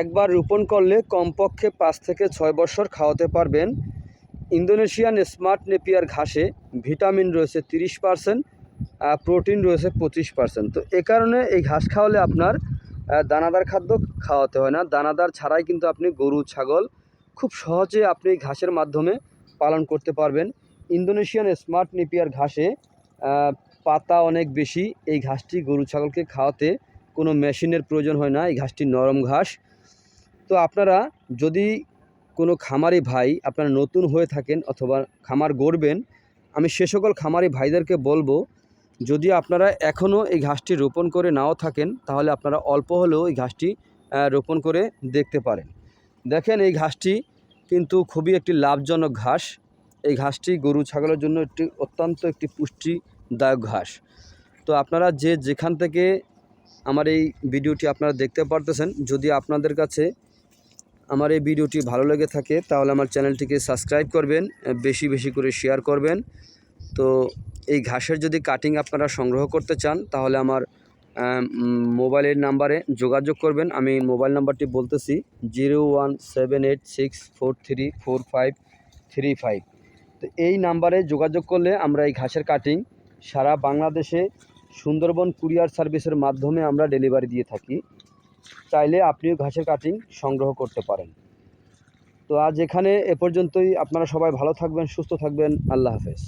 একবার রোপণ করলে কমপক্ষে পাঁচ থেকে ছয় বছর খাওয়াতে পারবেন। ইন্দোনেশিয়ান স্মার্ট নেপিয়ার ঘাসে ভিটামিন রয়েছে তিরিশ পার্সেন্ট প্রোটিন রয়েছে পঁচিশ পার্সেন্ট। তো এ কারণে এই ঘাস খাওয়ালে আপনার দানাদার খাদ্য খাওয়াতে হয় না। দানাদার ছাড়াই কিন্তু আপনি গরু, ছাগল খুব সহজে আপনি ঘাসের মাধ্যমে পালন করতে পারবেন। ইন্দোনেশিয়ান স্মার্ট নেপিয়ার ঘাসে পাতা অনেক বেশি। এই ঘাসটি গরু, ছাগলকে খাওয়াতে কোনো মেশিনের প্রয়োজন হয় না। এই ঘাসটি নরম ঘাস। তো আপনারা যদি কোনো খামারি ভাই আপনারা নতুন হয়ে থাকেন অথবা খামার গড়বেন, আমি সে সকল খামারি ভাইদেরকে বলব, যদি আপনারা এখনও এই ঘাসটি রোপণ করে নাও থাকেন, তাহলে আপনারা অল্প হলেও এই ঘাসটি রোপণ করে দেখতে পারেন। দেখেন এই ঘাসটি কিন্তু খুবই একটি লাভজনক ঘাস। এই ঘাসটি গরু ছাগলের জন্য একটি অত্যন্ত একটি পুষ্টিদায়ক ঘাস। তো আপনারা যে যেখান থেকে আমার এই ভিডিওটি আপনারা দেখতে পারতেছেন, যদি আপনাদের কাছে আমার এই ভিডিওটি ভালো লেগে থাকে, তাহলে আমার চ্যানেলটিকে সাবস্ক্রাইব করবেন, বেশি বেশি করে শেয়ার করবেন। তো এই ঘাসের যদি কাটিং আপনারা সংগ্রহ করতে চান, তাহলে আমার মোবাইলের নাম্বারে যোগাযোগ করবেন। আমি মোবাইল নাম্বারটি বলতেছি, zero one seven eight six four three four five three five. তো এই নাম্বারে যোগাযোগ করলে আমরা এই ঘাসের কাটিং সারা বাংলাদেশে সুন্দরবন কুরিয়ার সার্ভিসের মাধ্যমে আমরা ডেলিভারি দিয়ে থাকি। চাইলে আপনিও ঘাসের কাটিং সংগ্রহ করতে পারেন। তো আজ এখানে এ পর্যন্তই। আপনারা সবাই ভালো থাকবেন, সুস্থ থাকবেন। আল্লাহ হাফেজ।